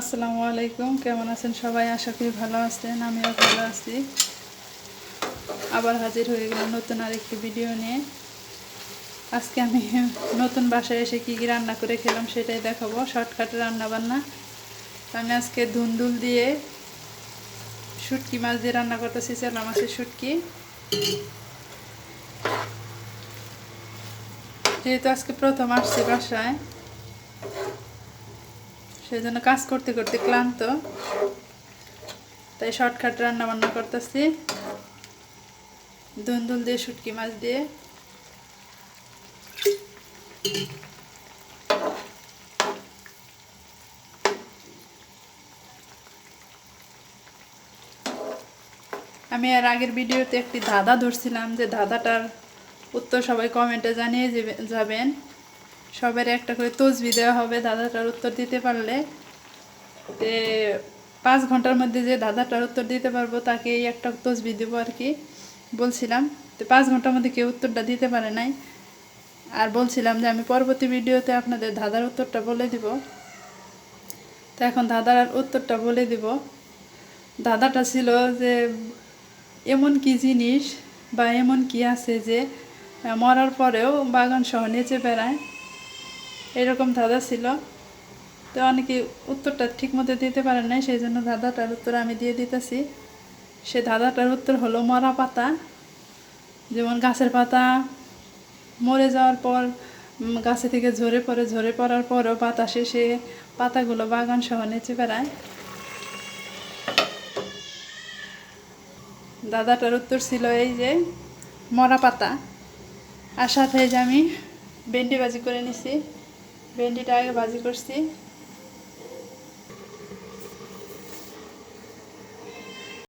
আসসালামু আলাইকুম, কেমন আছেন সবাই? আশা করি ভালো আছেন, আমিও ভালো আছি। আবার হাজির হয়ে গেলাম নতুন আরেকটি ভিডিও নিয়ে। আজকে আমি নতুন বাসায় এসে কী কী রান্না করে খেলাম সেটাই দেখাবো, শর্টকাট রান্না বান্না আমি আজকে ধুন্দুল দিয়ে শুটকি মাছ দিয়ে রান্না করতেছি চেলা মাছের শুটকি। যেহেতু আজকে প্রথম আসছি বাসায় সেই জন্য কাজ করতে করতে ক্লান্ত। তাই শর্টকাট রান্না বান্না করতেছি দুন্দুল দিয়ে শুটকি মাছ দিয়ে। আমি আর আগের ভিডিওতে একটি ধাঁধা ধরছিলাম যে ধাঁধাটার উত্তর সবাই কমেন্টে জানিয়ে যাবেন। সবার একটা করে তসবি দেওয়া হবে, দাদাটার উত্তর দিতে পারলে। তে পাঁচ ঘণ্টার মধ্যে যে দাদাটার উত্তর দিতে পারব তাকে একটা তসবি দেবো আর কি। বলছিলাম, তো পাঁচ ঘণ্টার মধ্যে কেউ উত্তরটা দিতে পারে নাই। আর বলছিলাম যে আমি পরবর্তী ভিডিওতে আপনাদের দাদার উত্তরটা বলে দিব। তো এখন দাদার উত্তরটা বলে দিব। দাদাটা ছিল যে, এমন কি জিনিস বা এমন কি আছে যে, মরার পরেও বাগান সহ নেচে বেড়ায়। এরকম দাদা ছিল। তো অনেকে উত্তরটা ঠিক মতো দিতে পারে নাই, সেই জন্য দাদাটার উত্তর আমি দিয়ে দিতেছি। সে দাদাটার উত্তর হলো মরা পাতা। যেমন গাছের পাতা মরে যাওয়ার পর গাছে থেকে ঝরে পড়ে, ঝরে পড়ার পরও বাতাসে সে পাতাগুলো বাগান সহ নেচে বেড়ায়। দাদাটার উত্তর ছিল এই যে মরা পাতা। আর সাথে যে আমি ভেন্ডি ভাজি করে নিছি। ভেন্ডিটা আগে ভাজি করছি।